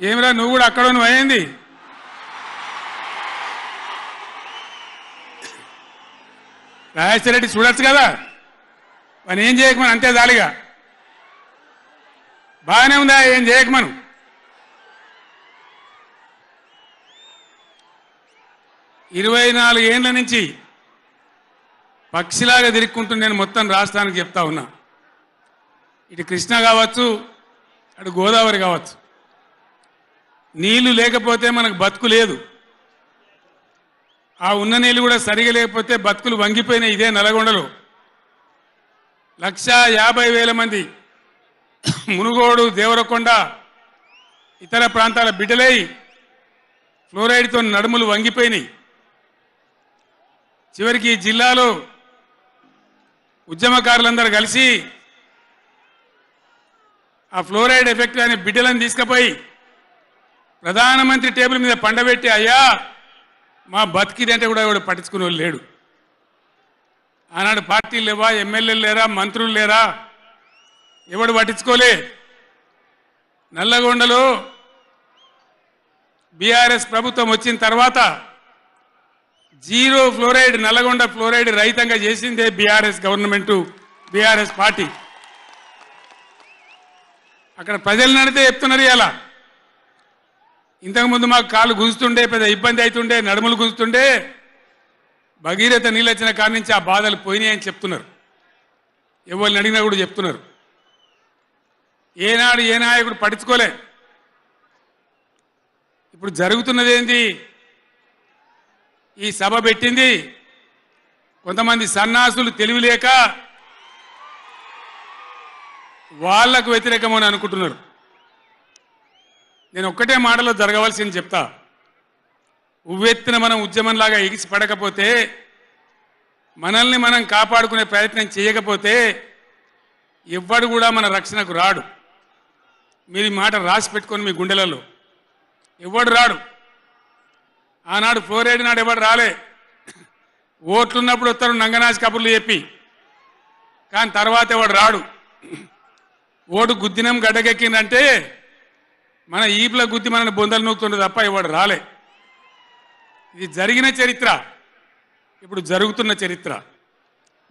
ఏమిరా నువ్వు కూడా అక్కడ నువ్వు అయింది రాజేశ్వరరెడ్డి చూడొచ్చు కదా? మనం ఏం చేయకమని అంతే దాలిగా బాగానే ఉందా ఏం చేయకమను? ఇరవై నాలుగు ఏండ్ల నుంచి పక్షిలాగా తిరుక్కుంటూ నేను మొత్తం రాష్ట్రానికి చెప్తా ఉన్నా. ఇటు కృష్ణ కావచ్చు అటు గోదావరి కావచ్చు. నీళ్ళు లేకపోతే మనకు బతుకు లేదు. ఆ ఉన్న నీళ్ళు కూడా సరిగా లేకపోతే బతుకులు వంగిపోయినాయి ఇదే నల్గొండలో. లక్ష యాభై వేల మంది మునుగోడు దేవరకొండ ఇతర ప్రాంతాల బిడ్డలై ఫ్లోరైడ్తో నడుములు వంగిపోయినాయి. చివరికి జిల్లాలో ఉద్యమకారులందరూ కలిసి ఆ ఫ్లోరైడ్ ఎఫెక్ట్ అనే బిడ్డలను తీసుకుపోయి ప్రధానమంత్రి టేబుల్ మీద పండబెట్టి అయ్యా మా బతికిదంటే కూడా ఎవడు పట్టించుకునే వాళ్ళు లేడు. ఆనాడు పార్టీలు లేవా ఎమ్మెల్యేలు లేరా మంత్రులు లేరా? ఎవడు పట్టించుకోలే. నల్లగొండలో బీఆర్ఎస్ ప్రభుత్వం వచ్చిన తర్వాత జీరో ఫ్లోరైడ్ నల్లగొండ ఫ్లోరైడ్ రహితంగా చేసిందే బీఆర్ఎస్ గవర్నమెంట్ బీఆర్ఎస్ పార్టీ. అక్కడ ప్రజలు నడితే చెప్తున్నారు ఇలా ఇంతకుముందు మాకు కాళ్ళు గుంజుతుండే పెద్ద ఇబ్బంది అవుతుండే నడుములు గుంజుతుండే. భగీరథ నీళ్ళు వచ్చిన కాడి నుంచి ఆ బాధలు పోయినాయని చెప్తున్నారు. ఎవరిని అడిగినా కూడా చెప్తున్నారు. ఏనాడు ఏ నాయకుడు పట్టించుకోలే. ఇప్పుడు జరుగుతున్నది ఏంది ఈ సభ పెట్టింది కొంతమంది సన్నాసులు తెలివిలేక వాళ్ళకు వ్యతిరేకమని అనుకుంటున్నారు. నేను ఒక్కటే మాటలో జరగవలసింది చెప్తా. ఉవ్వెత్తిన మనం ఉద్యమంలాగా ఎగిసి పడకపోతే మనల్ని మనం కాపాడుకునే ప్రయత్నం చేయకపోతే ఎవ్వడు కూడా మన రక్షణకు రాడు. మీరు ఈ మాట రాసి పెట్టుకొని మీ గుండెలలో. ఎవ్వడు రాడు. ఆనాడు ఫ్లోరైడ్ నాడు ఎవడు రాలే. ఓట్లున్నప్పుడు వస్తారు నంగనాజ్ కబుర్లు చెప్పి. కానీ తర్వాత ఎవడు రాడు? ఓటు గుద్దినం గడ్డకెక్కిందంటే మన ఈపుల గుద్ది మనల్ని బొందలు నూకుతుండే తప్ప ఇవాడు రాలే. ఇది జరిగిన చరిత్ర. ఇప్పుడు జరుగుతున్న చరిత్ర.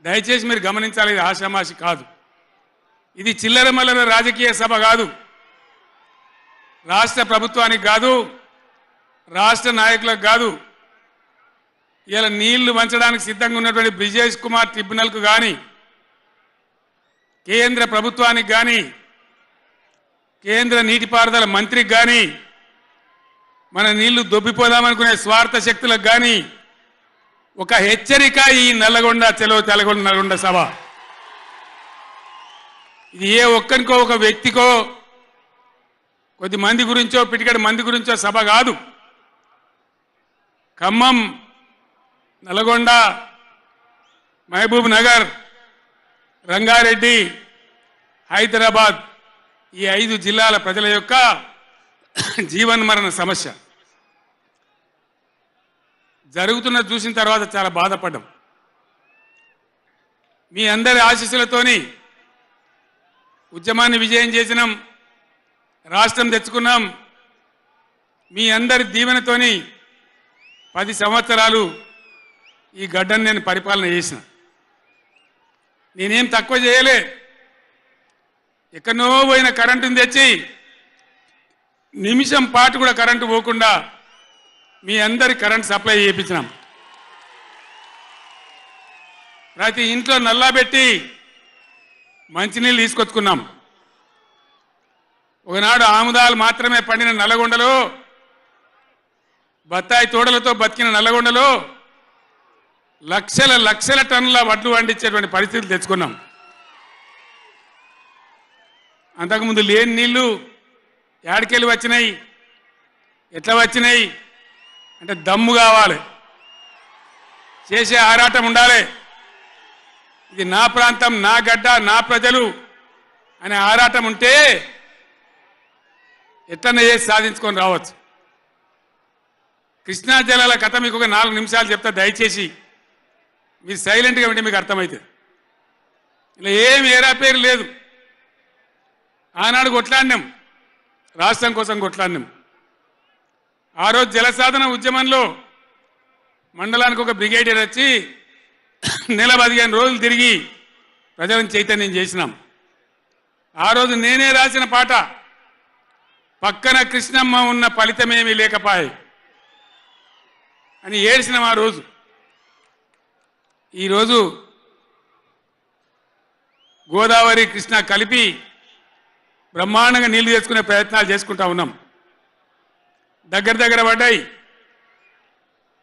దయచేసి మీరు గమనించాలి ఇది ఆషామాషి కాదు. ఇది చిల్లర మల్లర రాజకీయ సభ కాదు. రాష్ట్ర ప్రభుత్వానికి కాదు రాష్ట్ర నాయకులకు కాదు. ఇలా నీళ్ళు వంచడానికి సిద్ధంగా ఉన్నటువంటి బ్రిజేష్ కుమార్ ట్రిబ్యునల్కు కానీ కేంద్ర ప్రభుత్వానికి కానీ కేంద్ర నీటిపారుదల మంత్రికి కానీ మన నీళ్ళు దొబ్బిపోదామనుకునే స్వార్థ శక్తులకు కానీ ఒక హెచ్చరిక ఈ నల్లగొండ చెలో తెలగొండ నల్గొండ సభ. ఇది ఏ ఒక్కరికో ఒక వ్యక్తికో కొద్ది మంది గురించో పిటికడి మంది గురించో సభ కాదు. ఖమ్మం నల్గొండ మహబూబ్ నగర్ రంగారెడ్డి హైదరాబాద్ ఈ ఐదు జిల్లాల ప్రజల యొక్క జీవన్మరణ సమస్య. జరుగుతున్న చూసిన తర్వాత చాలా బాధపడ్డం. మీ అందరి ఆశీస్సులతోని ఉద్యమాన్ని విజయం చేసినాం రాష్ట్రం తెచ్చుకున్నాం. మీ అందరి దీవెనతోని పది సంవత్సరాలు ఈ గడ్డను నేను పరిపాలన చేసిన. నేనేం తక్కువ చేయలే ఎక్కడనో పోయిన కరెంటుని తెచ్చి నిమిషం పాటు కూడా కరెంటు పోకుండా మీ అందరి కరెంట్ సప్లై చేయించినాం. ప్రతి ఇంట్లో నల్లా పెట్టి మంచినీళ్ళు తీసుకొచ్చుకున్నాం. ఒకనాడు ఆముదాలు మాత్రమే పండిన నల్లగొండలో బత్తాయి తోడలతో బతికిన నల్లగొండలో లక్షల లక్షల టన్నుల వడ్లు పండించేటువంటి పరిస్థితులు తెచ్చుకున్నాం. అంతకుముందు లేని నీళ్ళు ఏడకెళ్ళి వచ్చినాయి? ఎట్లా వచ్చినాయి? అంటే దమ్ము కావాలి. చేసే ఆరాటం ఉండాలి. ఇది నా ప్రాంతం నా గడ్డ నా ప్రజలు అనే ఆరాటం ఉంటే ఎట్లన్నా చేసి సాధించుకొని రావచ్చు. కృష్ణా జలాల కథ మీకు ఒక నాలుగు నిమిషాలు చెప్తా దయచేసి. మీరు సైలెంట్గా ఉంటే మీకు అర్థమవుతుంది ఇలా ఏం ఏరా పేరు లేదు. ఆనాడు కొట్లాడినాం. రాష్ట్రం కోసం కొట్లాడినాం. ఆ రోజు జలసాధన ఉద్యమంలో మండలానికి ఒక బ్రిగేడియర్ వచ్చి నెల పదిహేను రోజులు తిరిగి ప్రజలను చైతన్యం చేసినాం. ఆ రోజు నేనే రాసిన పాట పక్కన కృష్ణమ్మ ఉన్న ఫలితమేమీ లేకపాయే అని ఏడ్చినాం ఆ రోజు. ఈరోజు గోదావరి కృష్ణ కలిపి బ్రహ్మాండంగా నీళ్ళు తెచ్చుకునే ప్రయత్నాలు చేసుకుంటా ఉన్నాం. దగ్గర దగ్గర పడ్డాయి.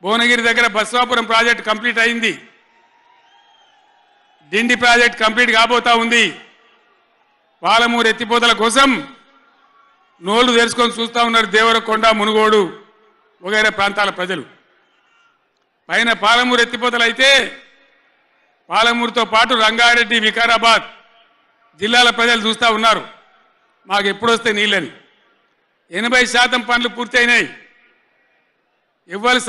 భువనగిరి దగ్గర బస్వాపురం ప్రాజెక్ట్ కంప్లీట్ అయింది. డిండి ప్రాజెక్ట్ కంప్లీట్ కాబోతా ఉంది. పాలమూరు ఎత్తిపోతల కోసం నోళ్ళు తెరుచుకొని చూస్తా ఉన్నారు దేవరకొండ మునుగోడు వగైరా ప్రాంతాల ప్రజలు. పైన పాలమూరు ఎత్తిపోతలు అయితే పాలమూరుతో పాటు రంగారెడ్డి వికారాబాద్ జిల్లాల ప్రజలు చూస్తా ఉన్నారు. మాకు ఎప్పుడు వస్తే నీళ్ళని? ఎనభై శాతం పనులు పూర్తయినాయి. ఇవ్వాలి